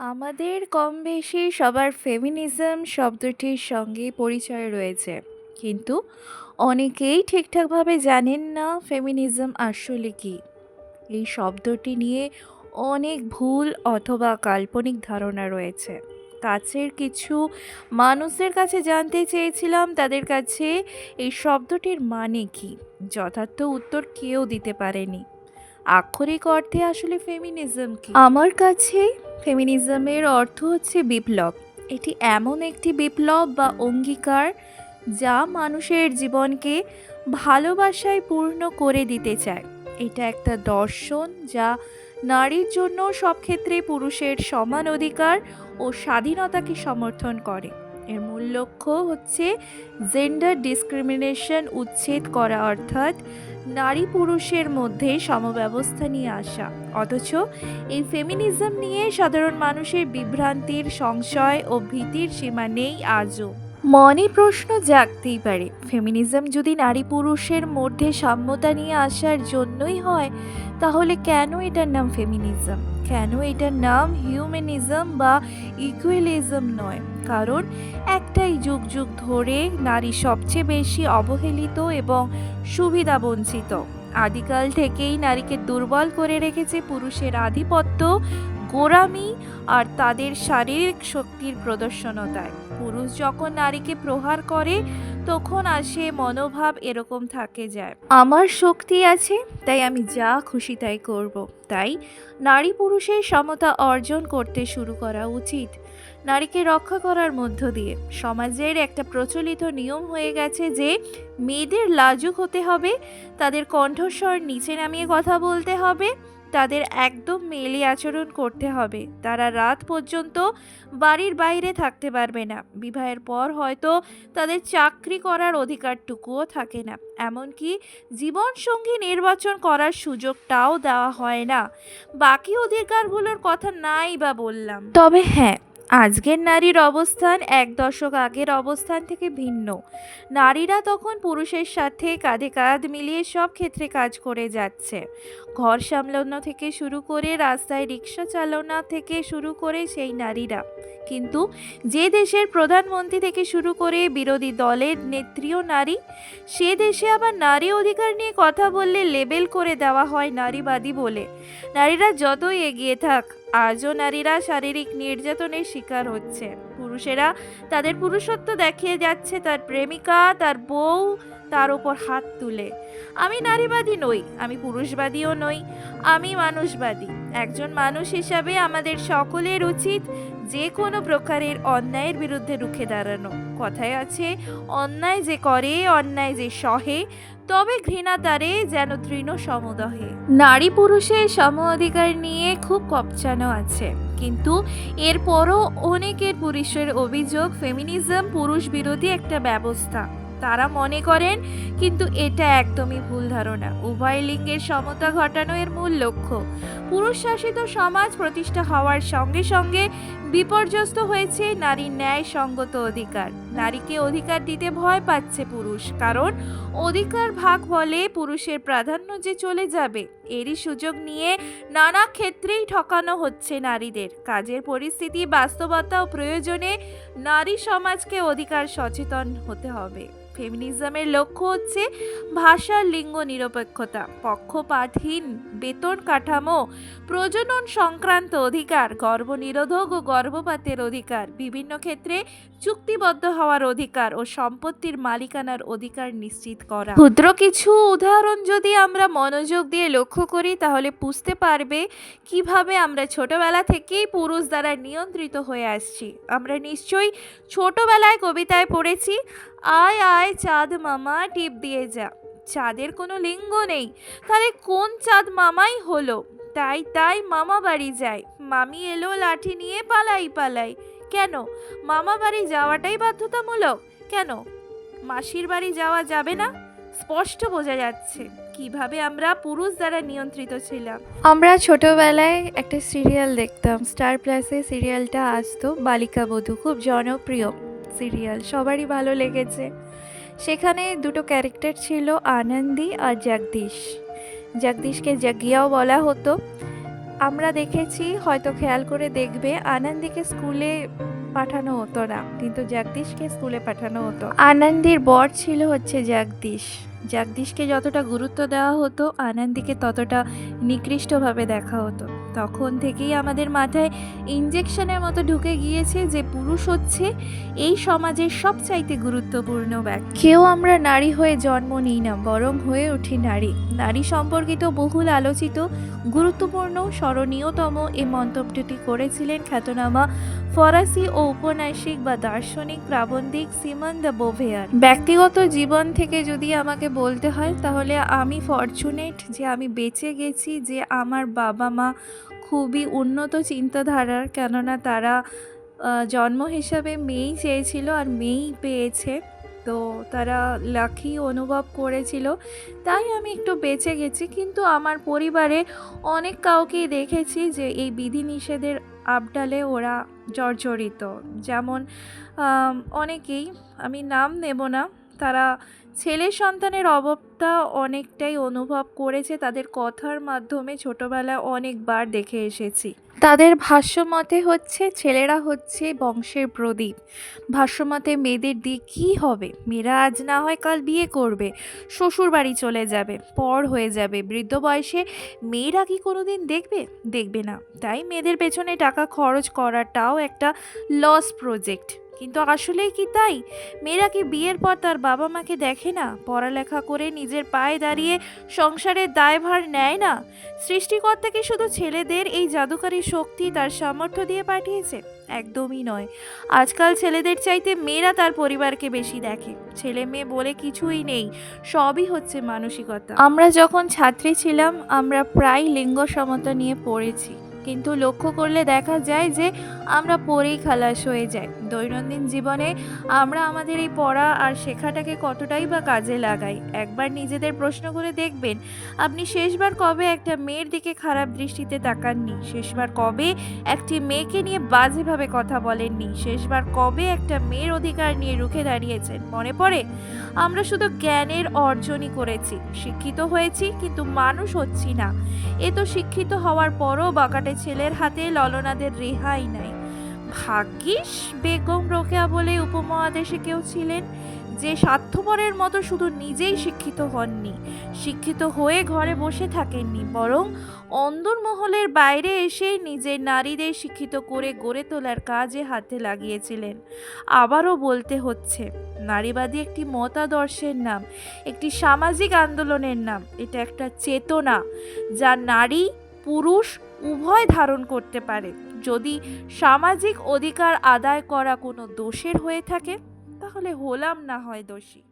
আমাদের কম বেশি সবার ফেমিনিজম শব্দটির সঙ্গে পরিচয় রয়েছে। কিন্তু অনেকেই ঠিকঠাকভাবে জানেন না ফেমিনিজম আসলে কি। এই শব্দটি নিয়ে অনেক ভুল অথবা কাল্পনিক ধারণা রয়েছে। কাছের কিছু মানুষদের কাছে জানতে চেয়েছিলাম তাদের কাছে এই শব্দটির মানে কি। যথার্থ উত্তর কেউ দিতে পারেনি। আক্ষরিক অর্থে আসলে ফেমিনিজম কি? আমার কাছে ফেমিনিজমের অর্থ হচ্ছে বিপ্লব। এটি এমন একটি বিপ্লব বা অঙ্গীকার যা মানুষের জীবনকে ভালোবাসায় পূর্ণ করে দিতে চায়। এটা একটা দর্শন যা নারীর জন্য সব ক্ষেত্রে পুরুষের সমান অধিকার ও স্বাধীনতাকে সমর্থন করে। এর মূল লক্ষ্য হচ্ছে জেন্ডার ডিসক্রিমিনেশন উচ্ছেদ করা, অর্থাৎ নারী পুরুষের মধ্যে সমব্যবস্থা নিয়ে আসা। অথচ এই ফেমিনিজম নিয়ে সাধারণ মানুষের বিভ্রান্তির, সংশয় ও ভীতির সীমা নেই আজও। মনে প্রশ্ন জাগতেই পারে, ফেমিনিজম যদি নারী পুরুষের মধ্যে সাম্যতা নিয়ে আসার জন্যই হয়, তাহলে কেন এটার নাম ফেমিনিজম? কেন এটার নাম হিউম্যানিজম বা ইকুয়ালিজম নয়? কারণ একটাই যুগ যুগ ধরে নারী সবচেয়ে বেশি অবহেলিত এবং সুবিধা বঞ্চিত আদিকাল থেকেই নারীকে দুর্বল করে রেখেছে পুরুষের আধিপত্য গোড়ামি আর তাদের শারীরিক শক্তির প্রদর্শনতায়। পুরুষ যখন নারীকে প্রহার করে, তখন আসে মনোভাব এরকম থাকে যায় আমার শক্তি আছে, তাই আমি যা খুশি তাই করব। তাই নারী পুরুষের সমতা অর্জন করতে শুরু করা উচিত। নারীকে রক্ষা করার মধ্য দিয়ে। সমাজের একটা প্রচলিত নিয়ম হয়ে গেছে যে, মেয়েদের লাজুক হতে হবে, তাদের কণ্ঠস্বর নিচে নামিয়ে কথা বলতে হবে তাদের একদম মেলে আচরণ করতে হবে। তারা রাত পর্যন্ত বাড়ির বাইরে থাকতে পারবে না। বিবাহের পর হয়তো তাদের চাকরি করার অধিকারটুকুও থাকে না। এমনকি জীবনসঙ্গী নির্বাচন করার সুযোগটাও দেওয়া হয় না। বাকি অধিকারগুলোর কথা নাই বা বললাম। তবে হ্যাঁ আজকের নারীর অবস্থান এক দশক আগের অবস্থান থেকে ভিন্ন। নারীরা তখন পুরুষের সাথে কাঁধে কাঁধ মিলিয়ে সব ক্ষেত্রে কাজ করে যাচ্ছে। ঘর সামলানো থেকে শুরু করে রাস্তায় রিক্সা চালানো থেকে শুরু করে সেই নারীরা। কিন্তু যে দেশের প্রধানমন্ত্রী থেকে শুরু করে বিরোধী দলের নেত্রীও নারী, সে দেশে আবার নারী অধিকার নিয়ে কথা বললে লেবেল করে দেওয়া হয় নারীবাদী বলে। নারীরা যতই এগিয়ে থাক আজও নারীরা শারীরিক নির্যাতনের শিকার হচ্ছে। পুরুষেরা তাদের পুরুষত্ব দেখিয়ে যাচ্ছে তার প্রেমিকা, তার বউ তার ওপর হাত তুলে, আমি নারীবাদী নই, আমি পুরুষবাদীও নই, আমি মানুষবাদী। একজন মানুষ হিসাবে আমাদের সকলের উচিত যে কোনো প্রকারের অন্যায়ের বিরুদ্ধে রুখে দাঁড়ানো। কথায় আছে, অন্যায় যে করে, অন্যায় যে সহে, তবে ঘৃণা তারে যেন তৃণ সমদহে। নারী পুরুষের সম অধিকার নিয়ে খুব কপচানো আছে, কিন্তু এরপরও অনেকের পুরুষের অভিযোগ, ফেমিনিজম পুরুষ বিরোধী একটা ব্যবস্থা। তারা মনে করেন, কিন্তু এটা একদমই ভুল ধারণা। উভয় লিঙ্গের সমতা ঘটানো এর মূল লক্ষ্য। পুরুষ শাসিত সমাজ প্রতিষ্ঠা হওয়ার সঙ্গে সঙ্গে বিপর্যস্ত হয়েছে নারীর ন্যায় সঙ্গত অধিকার। নারীকে অধিকার দিতে ভয় পাচ্ছে পুরুষ, কারণ অধিকার ভাগ বলে পুরুষের প্রাধান্য যে চলে যাবে, এরই সুযোগ নিয়ে নানা ক্ষেত্রেই ঠকানো হচ্ছে নারীদের। কাজের পরিস্থিতি, বাস্তবতা ও প্রয়োজনে নারী সমাজকে অধিকার সচেতন হতে হবে। ফেমিনিজমের লক্ষ্য হচ্ছে ভাষার লিঙ্গ নিরপেক্ষতা, পক্ষপাতহীন, বেতন কাঠামো, প্রজনন সংক্রান্ত অধিকার, গর্ভনিরোধক ও গর্ভপাতের অধিকার, বিভিন্ন ক্ষেত্রে চুক্তিবদ্ধ হওয়ার অধিকার ও সম্পত্তির মালিকানার অধিকার নিশ্চিত করা। ক্ষুদ্র কিছু উদাহরণ যদি আমরা মনোযোগ দিয়ে লক্ষ্য করি, তাহলে বুঝতে পারবে কীভাবে আমরা ছোটবেলা থেকেই পুরুষ দ্বারা নিয়ন্ত্রিত হয়ে আসছি। আমরা নিশ্চয়ই ছোটবেলায় কবিতায় পড়েছি আয় আয় চাঁদ মামা, টিপ দিয়ে যা। চাঁদের কোনো লিঙ্গ নেই। তাহলে কোন চাঁদ মামাই হলো? তাই তাই মামা বাড়ি যায়। মামি এলো লাঠি নিয়ে পালাই পালাই। কেন? মামা বাড়ি যাওয়াটাই বাধ্যতামূলক। কেন? মাসির বাড়ি যাওয়া যাবে না? স্পষ্ট বোঝা যাচ্ছে। কীভাবে আমরা পুরুষ দ্বারা নিয়ন্ত্রিত ছিলাম? আমরা ছোটবেলায় একটা সিরিয়াল দেখতাম। স্টার প্লাসে সিরিয়ালটা আসতো বালিকা বধূ, খুব জনপ্রিয়। সিরিয়াল, সবারই ভালো লেগেছে। সেখানে দুটো ক্যারেক্টার ছিল আনন্দি আর জগদীশ। জগদীশকে জাগিয়াও বলা হতো। আমরা দেখেছি, হয়তো খেয়াল করে দেখবে, আনন্দিকে স্কুলে পাঠানো হতো না, কিন্তু জগদীশকে স্কুলে পাঠানো হতো। আনন্দির বর ছিল হচ্ছে জগদীশ। জগদীশকে যতটা গুরুত্ব দেওয়া হতো, আনন্দিকে ততটা নিকৃষ্টভাবে দেখা হতো। তখন থেকেই আমাদের মাথায় ইঞ্জেকশনের মতো ঢুকে গিয়েছে যে পুরুষ হচ্ছে এই সমাজের সবচাইতে গুরুত্বপূর্ণ ব্যক্তি। কেউ আমরা নারী হয়ে জন্ম নিই না, বরং হয়ে উঠি নারী। নারী সম্পর্কিত বহুল আলোচিত, গুরুত্বপূর্ণ, স্মরণীয়তম এই মন্তব্যটি করেছিলেন খ্যাতনামা ফরাসি ও ঔপন্যাসিক বা দার্শনিক প্রাবন্ধিক সিমন দ্য বোভেয়ার। ব্যক্তিগত জীবন থেকে যদি আমাকে বলতে হয়, তাহলে আমি ফরচুনেট যে আমি বেঁচে গেছি, যে আমার বাবা মা খুবই উন্নত চিন্তাধারার, কেননা তারা জন্ম হিসাবে মেয়েই চেয়েছিল আর মেয়েই পেয়েছে। তো তারা লাকি অনুভব করেছিল। তাই আমি একটু বেঁচে গেছি। কিন্তু আমার পরিবারে অনেক কাউকেই দেখেছি যে এই বিধিনিষেধের আবডালে ওরা জর্জরিত। যেমন অনেকেই, আমি নাম নেব না তারা ছেলে সন্তানের অভাবটা অনেকটাই অনুভব করেছে। তাদের কথার মাধ্যমে ছোটবেলায় অনেকবার দেখে এসেছি। তাদের ভাষ্যমতে হচ্ছে, ছেলেরা হচ্ছে বংশের প্রদীপ। ভাষ্যমতে মেয়েদের দিয়ে কী হবে? মেয়েরা আজ না হয় কাল বিয়ে করবে শ্বশুর বাড়ি চলে যাবে, পর হয়ে যাবে। বৃদ্ধ বয়সে মেয়েরা কি কোনো দিন দেখবে? দেখবে না। তাই মেয়েদের পেছনে টাকা খরচ করাটাও একটা লস প্রজেক্ট কিন্তু আসলেই কি তাই? মেয়েরা কি বিয়ের পর তার বাবা মাকে দেখে না? পড়ালেখা করে নিজের পায়ে দাঁড়িয়ে সংসারের দায়ভার নেয় না? সৃষ্টিকর্তা কি শুধু ছেলেদের এই জাদুকারী শক্তি তার সামর্থ্য দিয়ে পাঠিয়েছে? একদমই নয়। আজকাল ছেলেদের চাইতে মেয়েরা তার পরিবারকে বেশি দেখে। ছেলে মেয়ে বলে কিছুই নেই। সবই হচ্ছে মানসিকতা। আমরা যখন ছাত্রী ছিলাম, আমরা প্রায় লিঙ্গ সমতা নিয়ে পড়েছি। কিন্তু লক্ষ্য করলে দেখা যায় যে আমরা পড়েই খালাস হয়ে যাই। দৈনন্দিন জীবনে আমরা আমাদের এই পড়া আর শেখাটাকে কতটাই বা কাজে লাগাই? একবার নিজেদের প্রশ্ন করে দেখবেন, আপনি শেষবার কবে একটা মেয়ের দিকে খারাপ দৃষ্টিতে তাকাননি? শেষবার কবে একটি মেয়েকে নিয়ে বাজেভাবে কথা বলেননি? শেষবার কবে একটা মেয়ের অধিকার নিয়ে রুখে দাঁড়িয়েছেন? মনে পড়ে? আমরা শুধু জ্ঞানের অর্জনই করেছি। শিক্ষিত হয়েছি, কিন্তু মানুষ হচ্ছি না। এ তো শিক্ষিত হওয়ার পরও বাকাটে ছেলের হাতে ললনাদের রেহাই নাই। ভাগ্যিস বেগম রোকেয়া বলে উপমহাদেশে কেউ ছিলেন যে স্বার্থপরের মতো শুধু নিজেই শিক্ষিত হননি, শিক্ষিত হয়ে ঘরে বসে থাকেননি, বরং অন্দরমহলের বাইরে এসেই নিজের নারীদের শিক্ষিত করে গড়ে তোলার কাজে হাতে লাগিয়েছিলেন। আবারও বলতে হচ্ছে, নারীবাদী একটি মতাদর্শের নাম, একটি সামাজিক আন্দোলনের নাম, এটা একটা চেতনা, যা নারী, পুরুষ উভয় ধারণ করতে পারে। যদি সামাজিক অধিকার আদায় করা কোনো দোষের হয়ে থাকে, তাহলে হলাম না হয় দোষী।